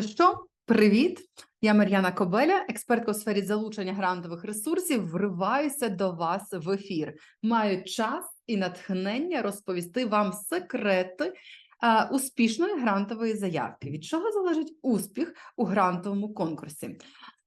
Ну що, привіт! Я Мар'яна Кобеля, експертка у сфері залучення грантових ресурсів. Вриваюся до вас в ефір. Маю час і натхнення розповісти вам секрети а, успішної грантової заявки. Від чого залежить успіх у грантовому конкурсі?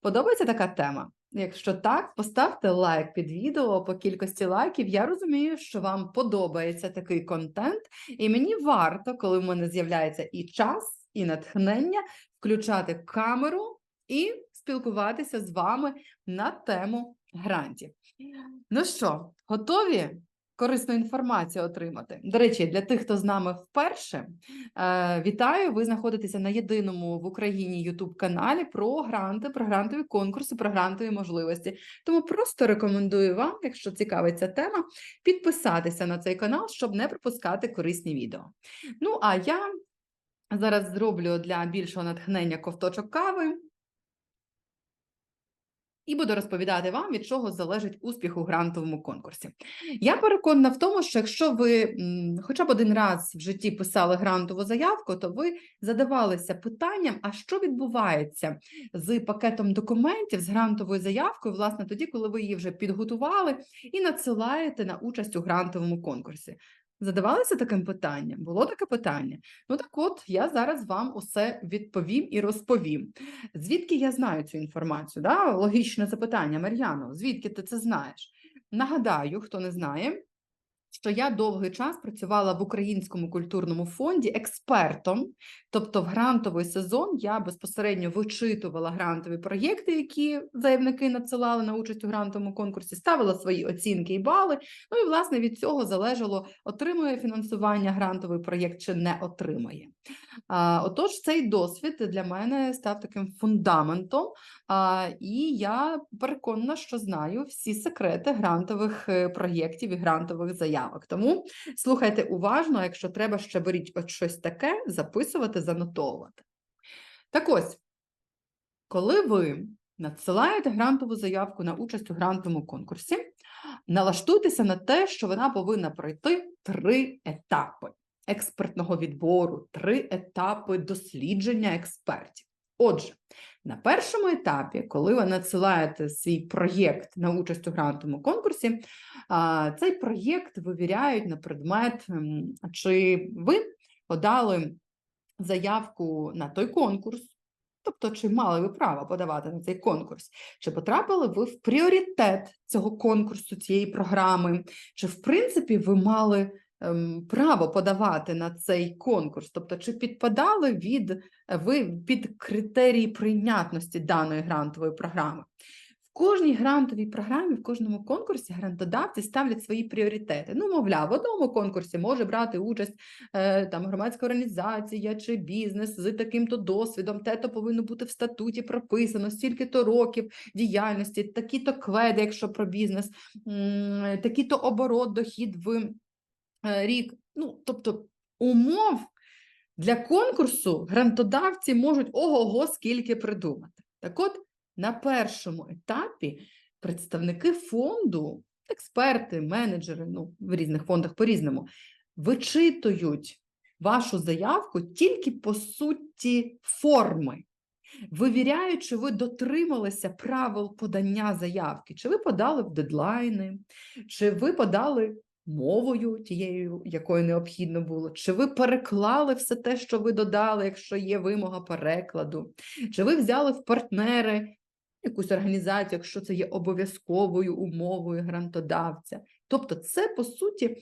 Подобається така тема? Якщо так, поставте лайк під відео по кількості лайків. Я розумію, що вам подобається такий контент, і мені варто, коли в мене з'являється і час, і натхнення, включати камеру і спілкуватися з вами на тему грантів. Ну що, готові корисну інформацію отримати? До речі, для тих, хто з нами вперше, е, вітаю! Ви знаходитеся на єдиному в Україні youtube каналі про гранти, про грантові конкурси, про грантові можливості. Тому просто рекомендую вам, якщо цікавить ця тема, підписатися на цей канал, щоб не пропускати корисні відео. Ну, а я зараз зроблю для більшого натхнення ковточок кави. І буду розповідати вам, від чого залежить успіх у грантовому конкурсі. Я переконана в тому, що якщо ви хоча б один раз в житті писали грантову заявку, то ви задавалися питанням, а що відбувається з пакетом документів, з грантовою заявкою, власне, тоді, коли ви її вже підготували і надсилаєте на участь у грантовому конкурсі. Задавалися таким питанням? Було таке питання? Ну так от, я зараз вам усе відповім і розповім. Звідки я знаю цю інформацію? Да? Логічне запитання, Мар'яно, звідки ти це знаєш? Нагадаю, хто не знає, що я довгий час працювала в Українському культурному фонді експертом, тобто в грантовий сезон я безпосередньо вичитувала грантові проєкти, які заявники надсилали на участь у грантовому конкурсі, ставила свої оцінки і бали. Ну і власне від цього залежало, отримує фінансування грантовий проєкт чи не отримує. А, Отож, цей досвід для мене став таким фундаментом, а, і я переконана, що знаю всі секрети грантових е, проєктів і грантових заявок. Тому слухайте уважно, якщо треба ще беріть от щось таке, записувати, занотовувати. Так ось, коли ви надсилаєте грантову заявку на участь у грантовому конкурсі, налаштуйтеся на те, що вона повинна пройти три етапи експертного відбору, три етапи дослідження експертів. Отже, на першому етапі, коли ви надсилаєте свій проєкт на участь у грантовому конкурсі, цей проєкт вивіряють на предмет, чи ви подали заявку на той конкурс. Тобто, чи мали ви право подавати на цей конкурс, чи потрапили ви в пріоритет цього конкурсу, цієї програми, чи, в принципі, ви мали право подавати на цей конкурс? Тобто, чи підпадали від е, ви під критерії прийнятності даної грантової програми? В кожній грантовій програмі, в кожному конкурсі грантодавці ставлять свої пріоритети. Ну, мовляв, в одному конкурсі може брати участь е, там громадська організація чи бізнес з таким-то досвідом, те-то повинно бути в статуті прописано, стільки-то років діяльності, такі-то кведи, якщо про бізнес, м, такий-то оборот, дохід в рік. Ну, тобто умов для конкурсу грантодавці можуть ого-го скільки придумати. Так от, на першому етапі представники фонду, експерти, менеджери, ну, в різних фондах по-різному, вичитують вашу заявку тільки по суті форми, вивіряють, чи ви дотрималися правил подання заявки, чи ви подали в дедлайни, чи ви подали мовою тією, якою необхідно було, чи ви переклали все те, що ви додали, якщо є вимога перекладу, чи ви взяли в партнери якусь організацію, якщо це є обов'язковою умовою грантодавця. Тобто, це по суті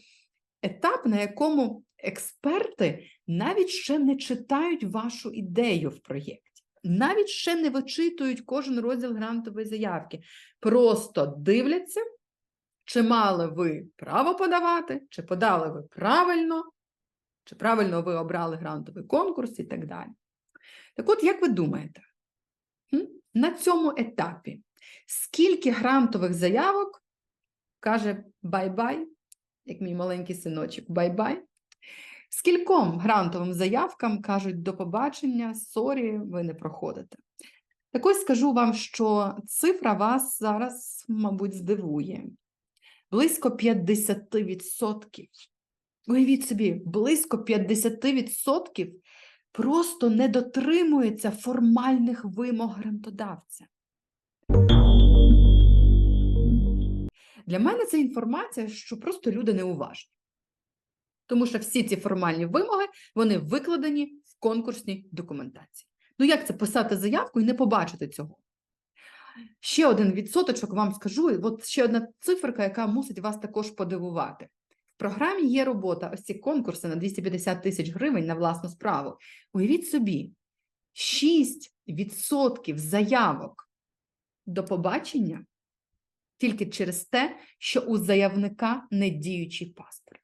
етап, на якому експерти навіть ще не читають вашу ідею в проєкті, навіть ще не вичитують кожен розділ грантової заявки, просто дивляться. Чи мали ви право подавати, чи подали ви правильно, чи правильно ви обрали грантовий конкурс і так далі. Так от, як ви думаєте, на цьому етапі скільки грантових заявок каже бай-бай, як мій маленький синочок, бай-бай? Скільком грантовим заявкам кажуть до побачення, сорі, ви не проходите. Так ось скажу вам, що цифра вас зараз, мабуть, здивує. Близько 50%. Уявіть собі, близько 50% просто не дотримується формальних вимог грантодавця. Для мене це інформація, що просто люди неуважні. Тому що всі ці формальні вимоги вони викладені в конкурсній документації. Ну як це писати заявку і не побачити цього? Ще один відсоточок вам скажу, от ще одна циферка, яка мусить вас також подивувати. В програмі є робота, ось ці конкурси на 250 тисяч гривень на власну справу. Уявіть собі, 6% заявок до побачення тільки через те, що у заявника недіючий паспорт.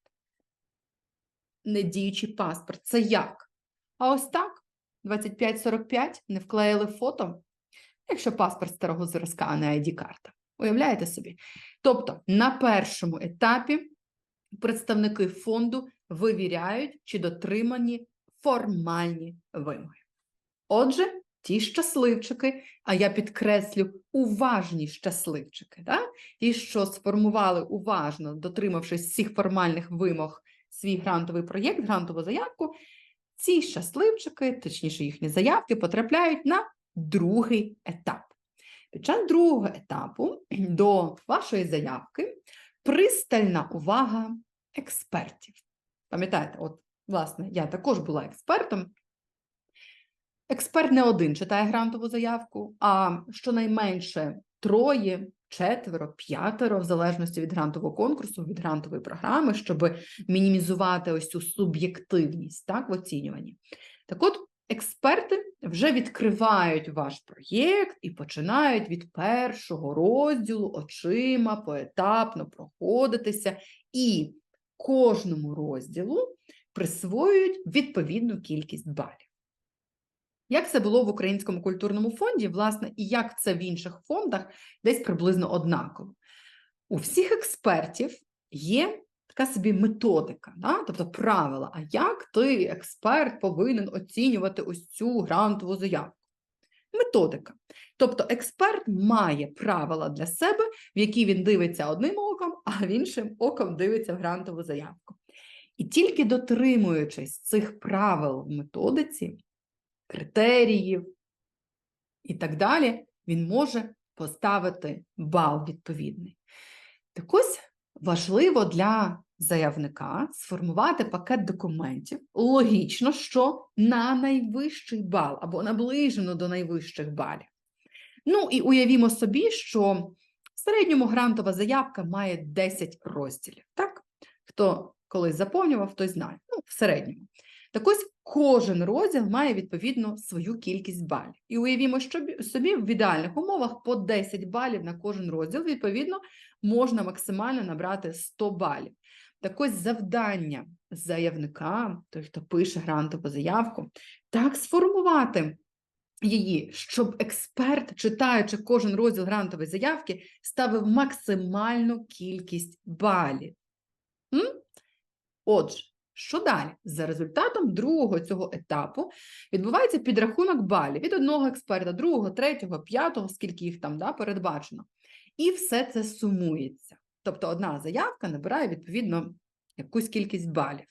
Недіючий паспорт. Це як? А ось так, 25-45 не вклеїли фото, якщо паспорт старого зразка, а не ID-карта. Уявляєте собі? Тобто на першому етапі представники фонду вивіряють, чи дотримані формальні вимоги. Отже, ті щасливчики, а я підкреслю уважні щасливчики, да? ті, що сформували уважно, дотримавшись всіх формальних вимог свій грантовий проєкт, грантову заявку, ці щасливчики, точніше їхні заявки, потрапляють на другий етап. Під час другого етапу до вашої заявки пристальна увага експертів. Пам'ятаєте, от, власне, я також була експертом. Експерт не один читає грантову заявку, а щонайменше троє, четверо, п'ятеро, в залежності від грантового конкурсу, від грантової програми, щоб мінімізувати ось цю суб'єктивність так, в оцінюванні. Так от, експерти вже відкривають ваш проєкт і починають від першого розділу очима поетапно проходитися, і кожному розділу присвоюють відповідну кількість балів. Як це було в Українському культурному фонді, власне, і як це в інших фондах, десь приблизно однаково. У всіх експертів є така собі методика, да? тобто правила, а як ти, експерт, повинен оцінювати ось цю грантову заявку? Методика. Тобто експерт має правила для себе, в які він дивиться одним оком, а іншим оком дивиться в грантову заявку. І тільки дотримуючись цих правил в методиці, критеріїв і так далі, він може поставити бал відповідний. Так ось важливо для заявника сформувати пакет документів, логічно, що на найвищий бал або наближено до найвищих балів. Ну і уявімо собі, що в середньому грантова заявка має 10 розділів. Так? Хто колись заповнював, той знає. Ну, в середньому. Так ось кожен розділ має відповідно свою кількість балів. І уявімо, що собі в ідеальних умовах по 10 балів на кожен розділ, відповідно, можна максимально набрати 100 балів. Так ось завдання заявника, той, хто пише грантову заявку, так сформувати її, щоб експерт, читаючи кожен розділ грантової заявки, ставив максимальну кількість балів. М? Отже, що далі? За результатом другого цього етапу відбувається підрахунок балів від одного експерта, другого, третього, п'ятого, скільки їх там да, передбачено. І все це сумується. Тобто одна заявка набирає відповідно якусь кількість балів.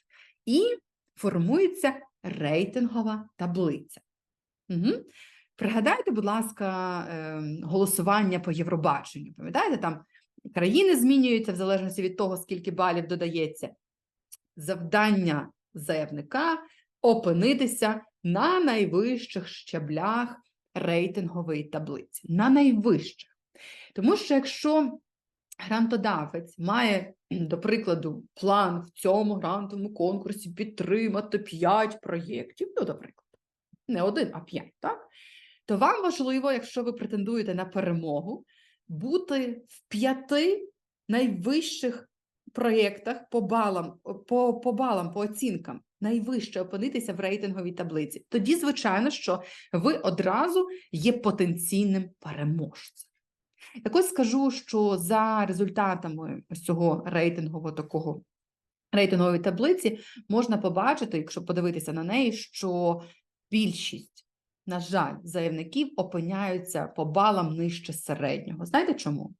І формується рейтингова таблиця. Угу. Пригадайте, будь ласка, ем, голосування по Євробаченню. Пам'ятаєте, там країни змінюються в залежності від того, скільки балів додається завдання заявника опинитися на найвищих щаблях рейтингової таблиці. На найвищих. Тому що якщо грантодавець має, до прикладу, план в цьому грантовому конкурсі підтримати 5 проєктів, ну, до прикладу, не один, а 5, так? То вам важливо, якщо ви претендуєте на перемогу, бути в п'яти найвищих проєктах по балам, по, по балам, по оцінкам найвище опинитися в рейтинговій таблиці. Тоді, звичайно, що ви одразу є потенційним переможцем. Так ось скажу, що за результатами ось цього рейтингового такого рейтингової таблиці можна побачити, якщо подивитися на неї, що більшість, на жаль, заявників опиняються по балам нижче середнього. Знаєте чому?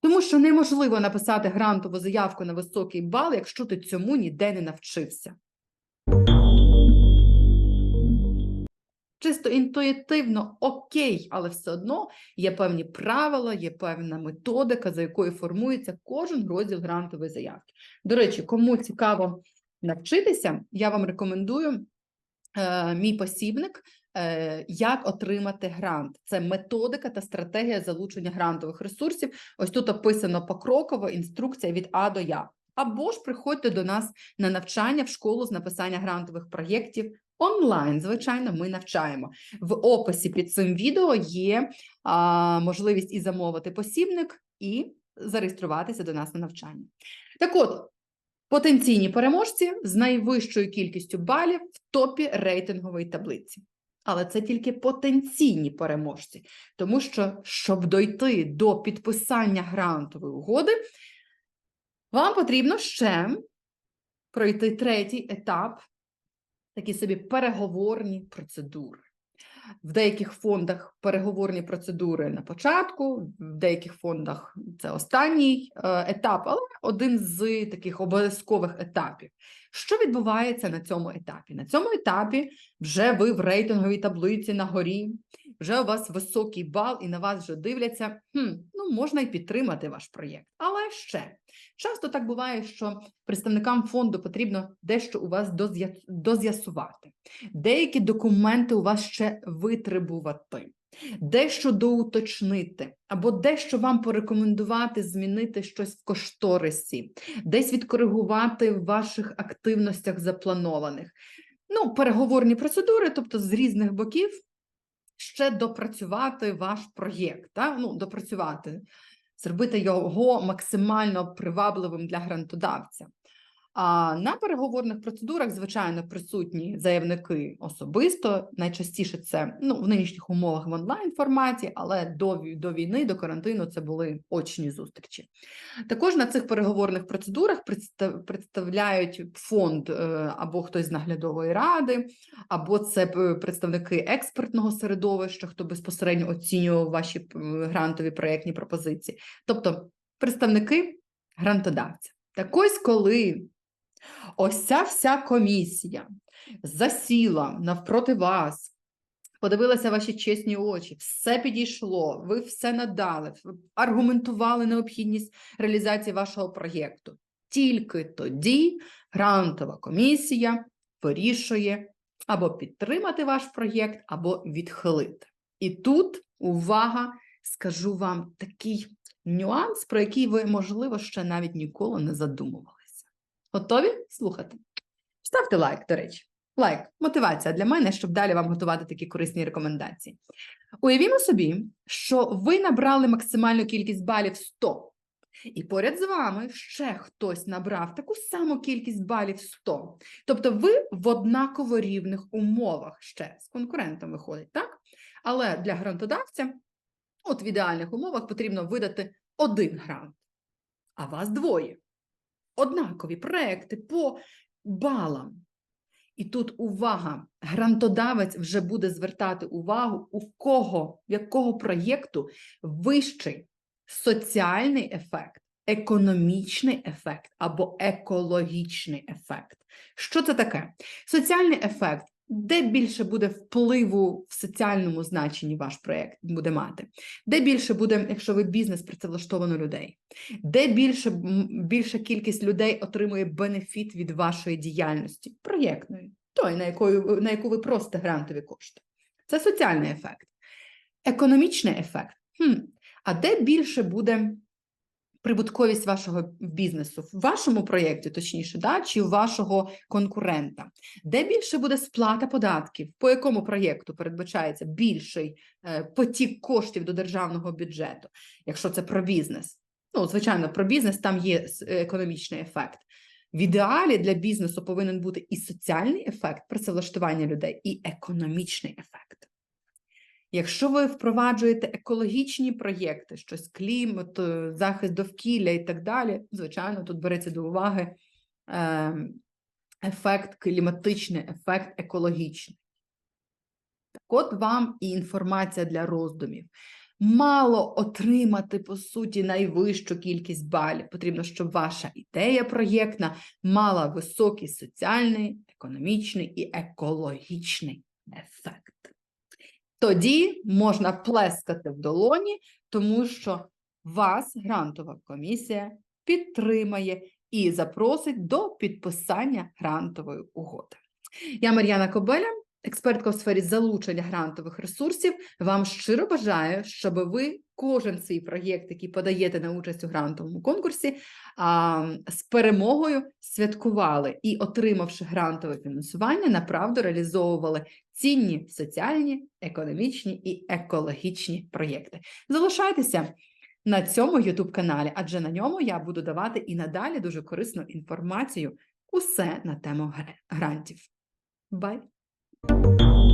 Тому що неможливо написати грантову заявку на високий бал, якщо ти цьому ніде не навчився. чисто інтуїтивно окей, але все одно є певні правила, є певна методика, за якою формується кожен розділ грантової заявки. До речі, кому цікаво навчитися, я вам рекомендую е, мій посібник. Е, Як отримати грант? Це методика та стратегія залучення грантових ресурсів. Ось тут описано покроково інструкція від А до Я. Або ж приходьте до нас на навчання в школу з написання грантових проєктів онлайн. Звичайно, ми навчаємо. В описі під цим відео є а, можливість і замовити посібник, і зареєструватися до нас на навчання. Так от, потенційні переможці з найвищою кількістю балів в топі рейтингової таблиці. Але це тільки потенційні переможці, тому що, щоб дойти до підписання грантової угоди, вам потрібно ще пройти третій етап, такі собі переговорні процедури. В деяких фондах переговорні процедури на початку, в деяких фондах це останній е, етап, але один з таких обов'язкових етапів. Що відбувається на цьому етапі? На цьому етапі вже ви в рейтинговій таблиці на горі, вже у вас високий бал, і на вас вже дивляться, хм, ну можна й підтримати ваш проєкт. Але ще часто так буває, що представникам фонду потрібно дещо у вас доз'я- доз'ясувати, деякі документи у вас ще витребувати, дещо доуточнити, або дещо вам порекомендувати змінити щось в кошторисі, десь відкоригувати в ваших активностях запланованих. Ну, переговорні процедури, тобто з різних боків ще допрацювати ваш проєкт, та? ну, допрацювати, зробити його максимально привабливим для грантодавця. А на переговорних процедурах, звичайно, присутні заявники особисто. Найчастіше це ну, в нинішніх умовах в онлайн форматі, але до, до війни, до карантину це були очні зустрічі. Також на цих переговорних процедурах представляють фонд е, або хтось з наглядової ради, або це представники експертного середовища, хто безпосередньо оцінював ваші грантові проєктні пропозиції, тобто представники грантодавця. Так ось коли ось ця вся комісія засіла навпроти вас, подивилася ваші чесні очі, все підійшло, ви все надали, аргументували необхідність реалізації вашого проєкту. Тільки тоді грантова комісія вирішує або підтримати ваш проєкт, або відхилити. І тут увага, скажу вам такий нюанс, про який ви, можливо, ще навіть ніколи не задумувалися. Готові слухати? Ставте лайк, до речі. Лайк, мотивація для мене, щоб далі вам готувати такі корисні рекомендації. Уявімо собі, що ви набрали максимальну кількість балів 100, і поряд з вами ще хтось набрав таку саму кількість балів 100. Тобто ви в однаково рівних умовах ще з конкурентом виходить, так? Але для грантодавця, от в ідеальних умовах, потрібно видати один грант, а вас двоє. Однакові проекти по балам. І тут увага, грантодавець вже буде звертати увагу, у кого, якого проєкту вищий соціальний ефект, економічний ефект або екологічний ефект. Що це таке? Соціальний ефект. Де більше буде впливу в соціальному значенні ваш проєкт буде мати? Де більше буде, якщо ви бізнес працевлаштовано людей? Де більше, більша кількість людей отримує бенефіт від вашої діяльності? Проєктної, той, на, якою, на яку ви просите грантові кошти. Це соціальний ефект. Економічний ефект. Хм. А де більше буде прибутковість вашого бізнесу? В вашому проєкті, точніше, да? чи у вашого конкурента? Де більше буде сплата податків? По якому проєкту передбачається більший е, потік коштів до державного бюджету, якщо це про бізнес? Ну, звичайно, про бізнес там є е, економічний ефект. В ідеалі для бізнесу повинен бути і соціальний ефект працевлаштування людей, і економічний ефект. Якщо ви впроваджуєте екологічні проєкти, щось клімат, е, захист довкілля і так далі, звичайно, тут береться до уваги ем, ефект кліматичний, ефект екологічний. Так от вам і інформація для роздумів. Мало отримати, по суті, найвищу кількість балів. Потрібно, щоб ваша ідея проєктна мала високий соціальний, економічний і екологічний ефект. Тоді можна плескати в долоні, тому що вас грантова комісія підтримає і запросить до підписання грантової угоди. Я Мар'яна Кобеля, експертка у сфері залучення грантових ресурсів. Вам щиро бажаю, щоб ви кожен свій проєкт, який подаєте на участь у грантовому конкурсі, з перемогою святкували і, отримавши грантове фінансування, направду реалізовували цінні соціальні, економічні і екологічні проєкти. Залишайтеся на цьому youtube каналі, адже на ньому я буду давати і надалі дуже корисну інформацію усе на тему грантів. Бай! Thank you.